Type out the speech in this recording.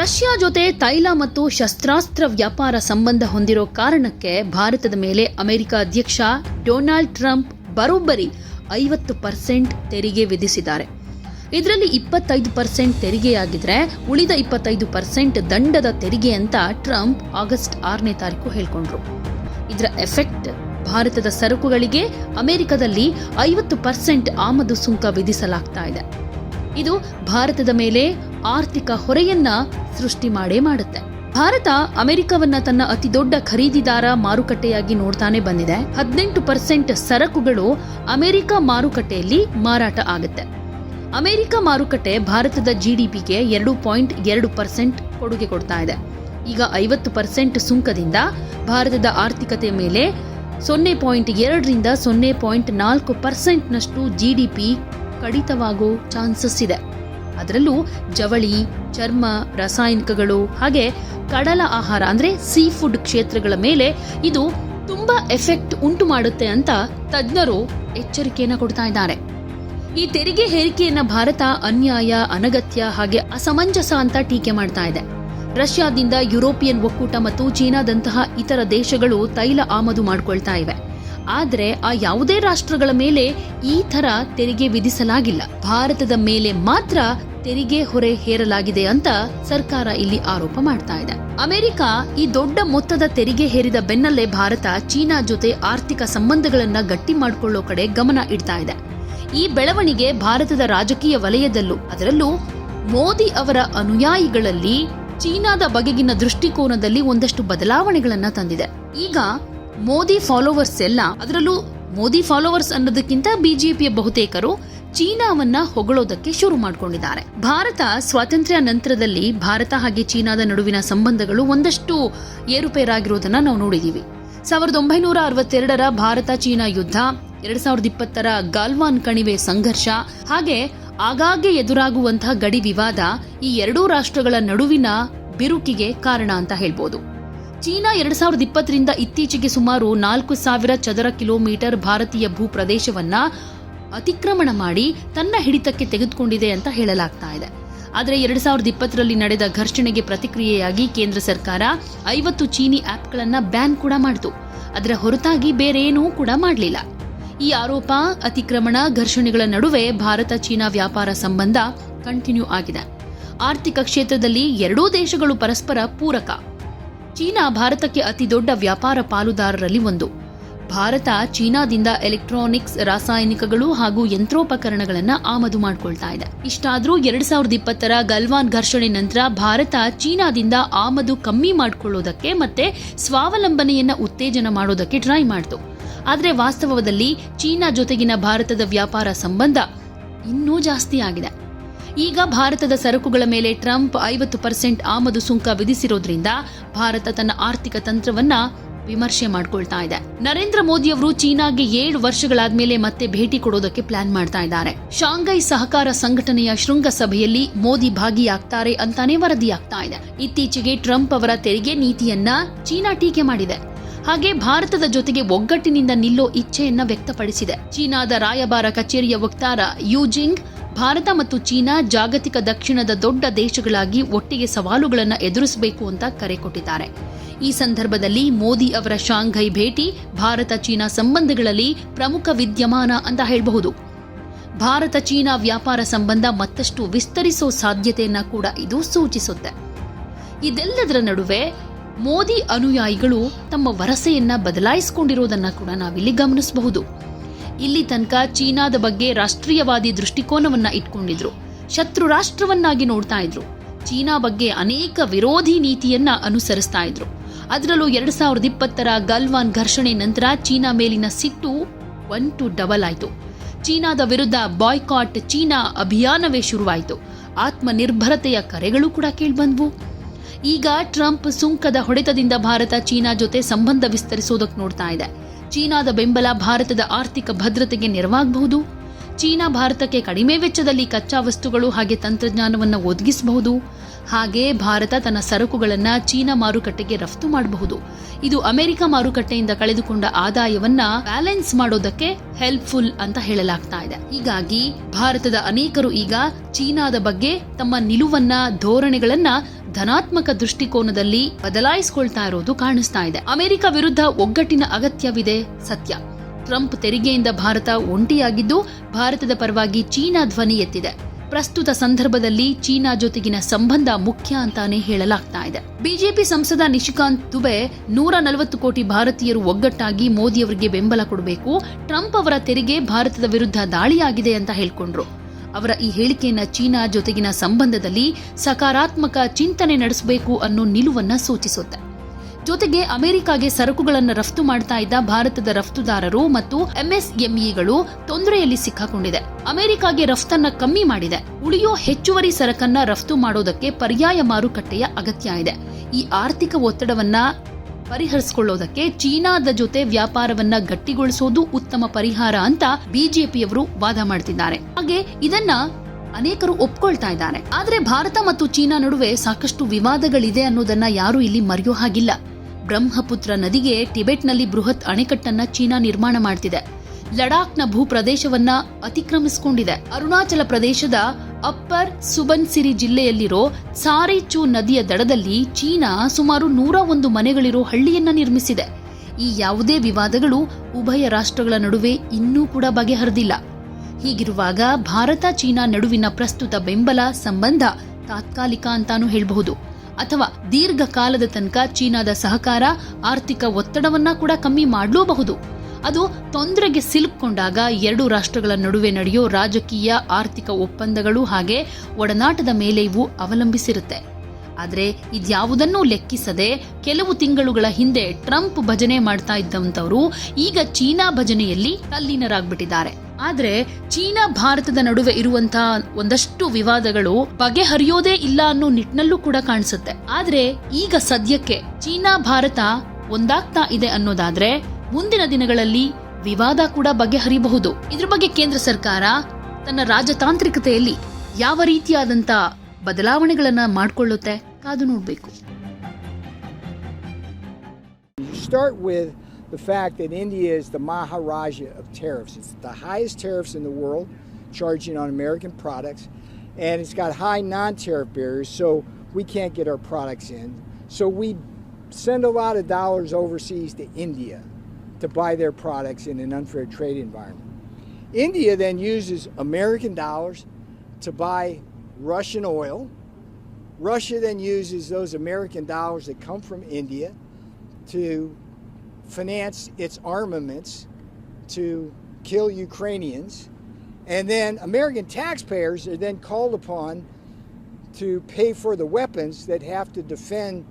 Russia ಜೊತೆ ತೈಲ ಮತ್ತು ಶಸ್ತ್ರಾಸ್ತ್ರ ವ್ಯಾಪಾರ ಸಂಬಂಧ ಹೊಂದಿರೋ ಕಾರಣಕ್ಕೆ ಭಾರತದ ಮೇಲೆ ಅಮೆರಿಕ ಅಧ್ಯಕ್ಷ ಡೊನಾಲ್ಡ್ ಟ್ರಂಪ್ ಬರೋಬ್ಬರಿ ಐವತ್ತು ಪರ್ಸೆಂಟ್ ತೆರಿಗೆ ವಿಧಿಸಿದ್ದಾರೆ. ಇದರಲ್ಲಿ ಇಪ್ಪತ್ತೈದು ಪರ್ಸೆಂಟ್ ತೆರಿಗೆಯಾಗಿದ್ರೆ ಉಳಿದ ಇಪ್ಪತ್ತೈದು ಪರ್ಸೆಂಟ್ ದಂಡದ ತೆರಿಗೆ ಅಂತ ಟ್ರಂಪ್ ಆಗಸ್ಟ್ ಆರನೇ ತಾರೀಕು ಹೇಳ್ಕೊಂಡ್ರು. ಇದರ ಎಫೆಕ್ಟ್ ಭಾರತದ ಸರಕುಗಳಿಗೆ ಅಮೆರಿಕದಲ್ಲಿ ಐವತ್ತು ಪರ್ಸೆಂಟ್ ಆಮದು ಸುಂಕ ವಿಧಿಸಲಾಗ್ತಾ ಇದೆ. ಇದು ಭಾರತದ ಮೇಲೆ ಆರ್ಥಿಕ ಹೊರೆಯನ್ನ ಸೃಷ್ಟಿ ಮಾಡೇ ಮಾಡುತ್ತೆ. ಭಾರತ ಅಮೆರಿಕವನ್ನ ತನ್ನ ಅತಿ ದೊಡ್ಡ ಖರೀದಿದಾರ ಮಾರುಕಟ್ಟೆಯಾಗಿ ನೋಡ್ತಾನೆ ಬಂದಿದೆ. ಹದಿನೆಂಟು ಪರ್ಸೆಂಟ್ ಸರಕುಗಳು ಅಮೆರಿಕ ಮಾರುಕಟ್ಟೆಯಲ್ಲಿ ಮಾರಾಟ ಆಗುತ್ತೆ. ಅಮೆರಿಕ ಮಾರುಕಟ್ಟೆ ಭಾರತದ ಜಿಡಿಪಿಗೆ ಎರಡು ಪಾಯಿಂಟ್ ಎರಡು ಪರ್ಸೆಂಟ್ ಕೊಡುಗೆ ಕೊಡ್ತಾ ಇದೆ. ಈಗ ಐವತ್ತು ಪರ್ಸೆಂಟ್ ಸುಂಕದಿಂದ ಭಾರತದ ಆರ್ಥಿಕತೆ ಮೇಲೆ ಸೊನ್ನೆ ಪಾಯಿಂಟ್ ಎರಡರಿಂದ ಸೊನ್ನೆ ಪಾಯಿಂಟ್ ನಾಲ್ಕು ಪರ್ಸೆಂಟ್ನಷ್ಟು ಜಿಡಿಪಿ ಕಡಿತವಾಗೋ ಚಾನ್ಸಸ್ ಇದೆ. ಅದರಲ್ಲೂ ಜವಳಿ, ಚರ್ಮ, ರಾಸಾಯನಿಕಗಳು, ಹಾಗೆ ಕಡಲ ಆಹಾರ, ಅಂದ್ರೆ ಸೀ ಫುಡ್ ಕ್ಷೇತ್ರಗಳ ಮೇಲೆ ಇದು ತುಂಬಾ ಎಫೆಕ್ಟ್ ಉಂಟು ಮಾಡುತ್ತೆ ಅಂತ ತಜ್ಞರು ಎಚ್ಚರಿಕೆಯನ್ನು ಕೊಡ್ತಾ ಇದ್ದಾರೆ. ಈ ತೆರಿಗೆ ಹೇರಿಕೆಯನ್ನ ಭಾರತ ಅನ್ಯಾಯ, ಅನಗತ್ಯ ಹಾಗೆ ಅಸಮಂಜಸ ಅಂತ ಟೀಕೆ ಮಾಡ್ತಾ ಇದೆ. ರಷ್ಯಾದಿಂದ ಯುರೋಪಿಯನ್ ಒಕ್ಕೂಟ ಮತ್ತು ಚೀನಾದಂತಹ ಇತರ ದೇಶಗಳು ತೈಲ ಆಮದು ಮಾಡಿಕೊಳ್ತಾ ಇವೆ. ಆದ್ರೆ ಆ ಯಾವುದೇ ರಾಷ್ಟ್ರಗಳ ಮೇಲೆ ಈ ತರ ತೆರಿಗೆ ವಿಧಿಸಲಾಗಿಲ್ಲ. ಭಾರತದ ಮೇಲೆ ಮಾತ್ರ ತೆರಿಗೆ ಹೊರೆ ಹೇರಲಾಗಿದೆ ಅಂತ ಸರ್ಕಾರ ಇಲ್ಲಿ ಆರೋಪ ಮಾಡ್ತಾ ಇದೆ. ಅಮೆರಿಕ ಈ ದೊಡ್ಡ ಮೊತ್ತದ ತೆರಿಗೆ ಹೇರಿದ ಬೆನ್ನಲ್ಲೇ ಭಾರತ ಚೀನಾ ಜೊತೆ ಆರ್ಥಿಕ ಸಂಬಂಧಗಳನ್ನ ಗಟ್ಟಿ ಮಾಡಿಕೊಳ್ಳೋ ಕಡೆ ಗಮನ ಇಡ್ತಾ ಇದೆ. ಈ ಬೆಳವಣಿಗೆ ಭಾರತದ ರಾಜಕೀಯ ವಲಯದಲ್ಲೂ, ಅದರಲ್ಲೂ ಮೋದಿ ಅವರ ಅನುಯಾಯಿಗಳಲ್ಲಿ ಚೀನಾದ ಬಗೆಗಿನ ದೃಷ್ಟಿಕೋನದಲ್ಲಿ ಒಂದಷ್ಟು ಬದಲಾವಣೆಗಳನ್ನ ತಂದಿದೆ. ಈಗ ಮೋದಿ ಫಾಲೋವರ್ಸ್ ಎಲ್ಲ, ಅದರಲ್ಲೂ ಮೋದಿ ಫಾಲೋವರ್ಸ್ ಅನ್ನೋದಕ್ಕಿಂತ ಬಿಜೆಪಿಯ ಬಹುತೇಕರು ಚೀನಾವನ್ನ ಹೊಗಳೋದಕ್ಕೆ ಶುರು ಮಾಡಿಕೊಂಡಿದ್ದಾರೆ. ಭಾರತ ಸ್ವಾತಂತ್ರ್ಯ ನಂತರದಲ್ಲಿ ಭಾರತ ಹಾಗೆ ಚೀನಾದ ನಡುವಿನ ಸಂಬಂಧಗಳು ಒಂದಷ್ಟು ಏರುಪೇರಾಗಿರೋದನ್ನ ನಾವು ನೋಡಿದೀವಿ. ಸಾವಿರದ ಒಂಬೈನೂರ ಅರವತ್ತೆರಡರ ಭಾರತ ಚೀನಾ ಯುದ್ಧ, ಎರಡ್ ಸಾವಿರದ ಇಪ್ಪತ್ತರ ಗಾಲ್ವಾನ್ ಕಣಿವೆ ಸಂಘರ್ಷ, ಹಾಗೆ ಆಗಾಗ್ಗೆ ಎದುರಾಗುವಂತಹ ಗಡಿ ವಿವಾದ ಈ ಎರಡೂ ರಾಷ್ಟ್ರಗಳ ನಡುವಿನ ಬಿರುಕಿಗೆ ಕಾರಣ ಅಂತ ಹೇಳ್ಬೋದು. ಚೀನಾ ಎರಡ್ ಸಾವಿರದ ಇಪ್ಪತ್ತರಿಂದ ಇತ್ತೀಚೆಗೆ ಸುಮಾರು ನಾಲ್ಕು ಸಾವಿರ ಚದರ ಕಿಲೋಮೀಟರ್ ಭಾರತೀಯ ಭೂ ಪ್ರದೇಶವನ್ನ ಅತಿಕ್ರಮಣ ಮಾಡಿ ತನ್ನ ಹಿಡಿತಕ್ಕೆ ತೆಗೆದುಕೊಂಡಿದೆ ಅಂತ ಹೇಳಲಾಗ್ತಾ ಇದೆ. ಆದರೆ ಎರಡ್ ಸಾವಿರದ ಇಪ್ಪತ್ತರಲ್ಲಿ ನಡೆದ ಘರ್ಷಣೆಗೆ ಪ್ರತಿಕ್ರಿಯೆಯಾಗಿ ಕೇಂದ್ರ ಸರ್ಕಾರ ಐವತ್ತು ಚೀನಿ ಆಪ್ಗಳನ್ನ ಬ್ಯಾನ್ ಕೂಡ ಮಾಡಿತು. ಅದರ ಹೊರತಾಗಿ ಬೇರೇನೂ ಕೂಡ ಮಾಡಲಿಲ್ಲ. ಈ ಆರೋಪ, ಅತಿಕ್ರಮಣ, ಘರ್ಷಣೆಗಳ ನಡುವೆ ಭಾರತ ಚೀನಾ ವ್ಯಾಪಾರ ಸಂಬಂಧ ಕಂಟಿನ್ಯೂ ಆಗಿದೆ. ಆರ್ಥಿಕ ಕ್ಷೇತ್ರದಲ್ಲಿ ಎರಡೂ ದೇಶಗಳು ಪರಸ್ಪರ ಪೂರಕ. ಚೀನಾ ಭಾರತಕ್ಕೆ ಅತಿ ದೊಡ್ಡ ವ್ಯಾಪಾರ ಪಾಲುದಾರರಲ್ಲಿ ಒಂದು. ಭಾರತ ಚೀನಾದಿಂದ ಎಲೆಕ್ಟ್ರಾನಿಕ್ಸ್, ರಾಸಾಯನಿಕಗಳು ಹಾಗೂ ಯಂತ್ರೋಪಕರಣಗಳನ್ನು ಆಮದು ಮಾಡಿಕೊಳ್ತಾ ಇದೆ. ಇಷ್ಟಾದರೂ ಎರಡ್ ಸಾವಿರದ ಇಪ್ಪತ್ತರ ಗಲ್ವಾನ್ ಘರ್ಷಣೆ ನಂತರ ಭಾರತ ಚೀನಾದಿಂದ ಆಮದು ಕಮ್ಮಿ ಮಾಡಿಕೊಳ್ಳೋದಕ್ಕೆ ಮತ್ತೆ ಸ್ವಾವಲಂಬನೆಯನ್ನು ಉತ್ತೇಜನ ಮಾಡೋದಕ್ಕೆ ಟ್ರೈ ಮಾಡಿತು. ಆದರೆ ವಾಸ್ತವದಲ್ಲಿ ಚೀನಾ ಜೊತೆಗಿನ ಭಾರತದ ವ್ಯಾಪಾರ ಸಂಬಂಧ ಇನ್ನೂ ಜಾಸ್ತಿ ಆಗಿದೆ. ಈಗ ಭಾರತದ ಸರಕುಗಳ ಮೇಲೆ ಟ್ರಂಪ್ ಐವತ್ತು ಪರ್ಸೆಂಟ್ ಆಮದು ಸುಂಕ ವಿಧಿಸಿರೋದ್ರಿಂದ ಭಾರತ ತನ್ನ ಆರ್ಥಿಕ ತಂತ್ರವನ್ನ ವಿಮರ್ಶೆ ಮಾಡ್ಕೊಳ್ತಾ ಇದೆ. ನರೇಂದ್ರ ಮೋದಿ ಅವರು ಚೀನಾಗೆ ಏಳು ವರ್ಷಗಳಾದ್ಮೇಲೆ ಮತ್ತೆ ಭೇಟಿ ಕೊಡೋದಕ್ಕೆ ಪ್ಲಾನ್ ಮಾಡ್ತಾ ಇದ್ದಾರೆ. ಶಾಂಘೈ ಸಹಕಾರ ಸಂಘಟನೆಯ ಶೃಂಗಸಭೆಯಲ್ಲಿ ಮೋದಿ ಭಾಗಿಯಾಗ್ತಾರೆ ಅಂತಾನೆ ವರದಿಯಾಗ್ತಾ ಇದೆ. ಇತ್ತೀಚೆಗೆ ಟ್ರಂಪ್ ಅವರ ತೆರಿಗೆ ನೀತಿಯನ್ನ ಚೀನಾ ಟೀಕೆ ಮಾಡಿದೆ. ಹಾಗೆ ಭಾರತದ ಜೊತೆಗೆ ಒಗ್ಗಟ್ಟಿನಿಂದ ನಿಲ್ಲೋ ಇಚ್ಛೆಯನ್ನ ವ್ಯಕ್ತಪಡಿಸಿದೆ. ಚೀನಾದ ರಾಯಭಾರ ಕಚೇರಿಯ ವಕ್ತಾರ ಯೂಜಿಂಗ್ ಭಾರತ ಮತ್ತು ಚೀನಾ ಜಾಗತಿಕ ದಕ್ಷಿಣದ ದೊಡ್ಡ ದೇಶಗಳಾಗಿ ಒಟ್ಟಿಗೆ ಸವಾಲುಗಳನ್ನು ಎದುರಿಸಬೇಕು ಅಂತ ಕರೆ ಕೊಟ್ಟಿದ್ದಾರೆ. ಈ ಸಂದರ್ಭದಲ್ಲಿ ಮೋದಿ ಅವರ ಶಾಂಘೈ ಭೇಟಿ ಭಾರತ ಚೀನಾ ಸಂಬಂಧಗಳಲ್ಲಿ ಪ್ರಮುಖ ವಿದ್ಯಮಾನ ಅಂತ ಹೇಳಬಹುದು. ಭಾರತ ಚೀನಾ ವ್ಯಾಪಾರ ಸಂಬಂಧ ಮತ್ತಷ್ಟು ವಿಸ್ತರಿಸೋ ಸಾಧ್ಯತೆಯನ್ನ ಕೂಡ ಇದು ಸೂಚಿಸುತ್ತೆ. ಇದೆಲ್ಲದರ ನಡುವೆ ಮೋದಿ ಅನುಯಾಯಿಗಳು ತಮ್ಮ ವರಸೆಯನ್ನ ಬದಲಾಯಿಸಿಕೊಂಡಿರೋದನ್ನ ಕೂಡ ನಾವಿಲ್ಲಿ ಗಮನಿಸಬಹುದು. ಇಲ್ಲಿ ತನಕ ಚೀನಾದ ಬಗ್ಗೆ ರಾಷ್ಟ್ರೀಯವಾದಿ ದೃಷ್ಟಿಕೋನವನ್ನ ಇಟ್ಕೊಂಡಿದ್ರು. ಶತ್ರು ರಾಷ್ಟ್ರವನ್ನಾಗಿ ನೋಡ್ತಾ ಇದ್ರು. ಚೀನಾ ಬಗ್ಗೆ ಅನೇಕ ವಿರೋಧಿ ನೀತಿಯನ್ನ ಅನುಸರಿಸ್ತಾ ಇದ್ರು. ಅದರಲ್ಲೂ ಎರಡ್ ಸಾವಿರದ ಇಪ್ಪತ್ತರ ಗಲ್ವಾನ್ ಘರ್ಷಣೆ ನಂತರ ಚೀನಾ ಮೇಲಿನ ಸಿಟ್ಟು ಒನ್ ಟು ಡಬಲ್ ಆಯಿತು. ಚೀನಾದ ವಿರುದ್ಧ ಬಾಯ್ಕಾಟ್ ಚೀನಾ ಅಭಿಯಾನವೇ ಶುರುವಾಯಿತು. ಆತ್ಮನಿರ್ಭರತೆಯ ಕರೆಗಳು ಕೂಡ ಕೇಳಿಬಂದ್ವು. ಈಗ ಟ್ರಂಪ್ ಸುಂಕದ ಹೊಡೆತದಿಂದ ಭಾರತ ಚೀನಾ ಜೊತೆ ಸಂಬಂಧ ವಿಸ್ತರಿಸೋದಕ್ಕೆ ನೋಡ್ತಾ ಇದೆ. ಚೀನಾದ ಬೆಂಬಲ ಭಾರತದ ಆರ್ಥಿಕ ಭದ್ರತೆಗೆ ನೆರವಾಗಬಹುದು? ಚೀನಾ ಭಾರತಕ್ಕೆ ಕಡಿಮೆ ವೆಚ್ಚದಲ್ಲಿ ಕಚ್ಚಾ ವಸ್ತುಗಳು ಹಾಗೆ ತಂತ್ರಜ್ಞಾನವನ್ನು ಒದಗಿಸಬಹುದು. ಹಾಗೆ ಭಾರತ ತನ್ನ ಸರಕುಗಳನ್ನು ಚೀನಾ ಮಾರುಕಟ್ಟೆಗೆ ರಫ್ತು ಮಾಡಬಹುದು. ಇದು ಅಮೆರಿಕ ಮಾರುಕಟ್ಟೆಯಿಂದ ಕಳೆದುಕೊಂಡ ಆದಾಯವನ್ನ ಬ್ಯಾಲೆನ್ಸ್ ಮಾಡೋದಕ್ಕೆ ಹೆಲ್ಪ್ಫುಲ್ ಅಂತ ಹೇಳಲಾಗ್ತಾ ಇದೆ. ಹೀಗಾಗಿ ಭಾರತದ ಅನೇಕರು ಈಗ ಚೀನಾದ ಬಗ್ಗೆ ತಮ್ಮ ನಿಲುವನ್ನ, ಧೋರಣೆಗಳನ್ನ ಧನಾತ್ಮಕ ದೃಷ್ಟಿಕೋನದಲ್ಲಿ ಬದಲಾಯಿಸಿಕೊಳ್ತಾ ಇರೋದು ಕಾಣಿಸ್ತಾ ಇದೆ. ಅಮೆರಿಕ ವಿರುದ್ಧ ಒಗ್ಗಟ್ಟಿನ ಅಗತ್ಯವಿದೆ ಸತ್ಯ. ಟ್ರಂಪ್ ತೆರಿಗೆಯಿಂದ ಭಾರತ ಒಂಟಿಯಾಗಿದ್ದು, ಭಾರತದ ಪರವಾಗಿ ಚೀನಾ ಧ್ವನಿ ಎತ್ತಿದೆ. ಪ್ರಸ್ತುತ ಸಂದರ್ಭದಲ್ಲಿ ಚೀನಾ ಜೊತೆಗಿನ ಸಂಬಂಧ ಮುಖ್ಯ ಅಂತಾನೆ ಹೇಳಲಾಗ್ತಾ ಇದೆ. ಬಿಜೆಪಿ ಸಂಸದ ನಿಶಿಕಾಂತ್ ದುಬೆ ನೂರ ನಲವತ್ತು ಕೋಟಿ ಭಾರತೀಯರು ಒಗ್ಗಟ್ಟಾಗಿ ಮೋದಿಯವರಿಗೆ ಬೆಂಬಲ ಕೊಡಬೇಕು, ಟ್ರಂಪ್ ಅವರ ತೆರಿಗೆ ಭಾರತದ ವಿರುದ್ಧ ದಾಳಿಯಾಗಿದೆ ಅಂತ ಹೇಳ್ಕೊಂಡ್ರು. ಅವರ ಈ ಹೇಳಿಕೆಯನ್ನ ಚೀನಾ ಜೊತೆಗಿನ ಸಂಬಂಧದಲ್ಲಿ ಸಕಾರಾತ್ಮಕ ಚಿಂತನೆ ನಡೆಸಬೇಕು ಅನ್ನೋ ನಿಲುವನ್ನ ಸೂಚಿಸುತ್ತೆ. ಜೊತೆಗೆ ಅಮೆರಿಕಾಗೆ ಸರಕುಗಳನ್ನು ರಫ್ತು ಮಾಡ್ತಾ ಇದ್ದ ಭಾರತದ ರಫ್ತುದಾರರು ಮತ್ತು ಎಂಎಸ್ಎಂಇಗಳು ತೊಂದರೆಯಲ್ಲಿ ಸಿಕ್ಕಾಕೊಂಡಿದೆ. ಅಮೆರಿಕಾಗೆ ರಫ್ತನ್ನ ಕಮ್ಮಿ ಮಾಡಿದೆ. ಉಳಿಯೋ ಹೆಚ್ಚುವರಿ ಸರಕನ್ನ ರಫ್ತು ಮಾಡೋದಕ್ಕೆ ಪರ್ಯಾಯ ಮಾರುಕಟ್ಟೆಯ ಅಗತ್ಯ ಇದೆ. ಈ ಆರ್ಥಿಕ ಒತ್ತಡವನ್ನ ಪರಿಹರಿಸಿಕೊಳ್ಳೋದಕ್ಕೆ ಚೀನಾದ ಜೊತೆ ವ್ಯಾಪಾರವನ್ನ ಗಟ್ಟಿಗೊಳಿಸೋದು ಉತ್ತಮ ಪರಿಹಾರ ಅಂತ ಬಿಜೆಪಿಯವರು ವಾದ ಮಾಡ್ತಿದ್ದಾರೆ. ಹಾಗೆ ಇದನ್ನ ಅನೇಕರು ಒಪ್ಕೊಳ್ತಾ ಇದ್ದಾರೆ. ಆದ್ರೆ ಭಾರತ ಮತ್ತು ಚೀನಾ ನಡುವೆ ಸಾಕಷ್ಟು ವಿವಾದಗಳಿದೆ ಅನ್ನೋದನ್ನ ಯಾರು ಇಲ್ಲಿ ಮರೆಯೋ ಹಾಗಿಲ್ಲ. ಬ್ರಹ್ಮಪುತ್ರ ನದಿಗೆ ಟಿಬೆಟ್ನಲ್ಲಿ ಬೃಹತ್ ಅಣೆಕಟ್ಟನ್ನ ಚೀನಾ ನಿರ್ಮಾಣ ಮಾಡ್ತಿದೆ. ಲಡಾಖ್ನ ಭೂ ಪ್ರದೇಶವನ್ನ ಅತಿಕ್ರಮಿಸಿಕೊಂಡಿದೆ. ಅರುಣಾಚಲ ಪ್ರದೇಶದ ಅಪ್ಪರ್ ಸುಬನ್ಸಿರಿ ಜಿಲ್ಲೆಯಲ್ಲಿರೋ ಸಾರಿಚು ನದಿಯ ದಡದಲ್ಲಿ ಚೀನಾ ಸುಮಾರು ನೂರ ಒಂದು ಮನೆಗಳಿರೋ ಹಳ್ಳಿಯನ್ನ ನಿರ್ಮಿಸಿದೆ. ಈ ಯಾವುದೇ ವಿವಾದಗಳು ಉಭಯ ರಾಷ್ಟ್ರಗಳ ನಡುವೆ ಇನ್ನೂ ಕೂಡ ಬಗೆಹರಿದಿಲ್ಲ. ಹೀಗಿರುವಾಗ ಭಾರತ ಚೀನಾ ನಡುವಿನ ಪ್ರಸ್ತುತ ಬೆಂಬಲ ಸಂಬಂಧ ತಾತ್ಕಾಲಿಕ ಅಂತಾನೂ ಹೇಳಬಹುದು. ಅಥವಾ ದೀರ್ಘಕಾಲದ ತನಕ ಚೀನಾದ ಸಹಕಾರ, ಆರ್ಥಿಕ ಒತ್ತಡವನ್ನ ಕೂಡ ಕಮ್ಮಿ ಮಾಡಲೂಬಹುದು. ಅದು ತೊಂದರೆಗೆ ಸಿಲುಕೊಂಡಾಗ ಎರಡು ರಾಷ್ಟ್ರಗಳ ನಡುವೆ ನಡೆಯೋ ರಾಜಕೀಯ, ಆರ್ಥಿಕ ಒಪ್ಪಂದಗಳು ಹಾಗೆ ಒಡನಾಟದ ಮೇಲೆ ಇವು ಅವಲಂಬಿಸಿರುತ್ತೆ. ಆದರೆ ಇದ್ಯಾವುದನ್ನೂ ಲೆಕ್ಕಿಸದೆ ಕೆಲವು ತಿಂಗಳುಗಳ ಹಿಂದೆ ಟ್ರಂಪ್ ಭಜನೆ ಮಾಡ್ತಾ ಇದ್ದಂಥವರು ಈಗ ಚೀನಾ ಭಜನೆಯಲ್ಲಿ ತಲ್ಲೀನರಾಗ್ಬಿಟ್ಟಿದ್ದಾರೆ. ಆದ್ರೆ ಚೀನಾ ಭಾರತದ ನಡುವೆ ಇರುವಂತಹ ಒಂದಷ್ಟು ವಿವಾದಗಳು ಬಗೆಹರಿಯೋದೇ ಇಲ್ಲ ಅನ್ನೋ ನಿಟ್ಟಿನಲ್ಲೂ ಕೂಡ ಕಾಣಿಸುತ್ತೆ. ಆದ್ರೆ ಈಗ ಸದ್ಯಕ್ಕೆ ಚೀನಾ ಭಾರತ ಒಂದಾಗ್ತಾ ಇದೆ ಅನ್ನೋದಾದ್ರೆ ಮುಂದಿನ ದಿನಗಳಲ್ಲಿ ವಿವಾದ ಕೂಡ ಬಗೆಹರಿಬಹುದು. ಇದ್ರ ಬಗ್ಗೆ ಕೇಂದ್ರ ಸರ್ಕಾರ ತನ್ನ ರಾಜತಾಂತ್ರಿಕತೆಯಲ್ಲಿ ಯಾವ ರೀತಿಯಾದಂತ ಬದಲಾವಣೆಗಳನ್ನ ಮಾಡಿಕೊಳ್ಳುತ್ತೆ ಕಾದು ನೋಡ್ಬೇಕು. The fact that India is the Maharaja of tariffs. It's the highest tariffs in the world, charging on American products, and it's got high non tariff barriers, so we can't get our products in. So we send a lot of dollars overseas to India to buy their products in an unfair trade environment. India then uses American dollars to buy Russian oil. Russia then uses those American dollars that come from India to finance its armaments to kill Ukrainians. And then American taxpayers are then called upon to pay for the weapons that have to defend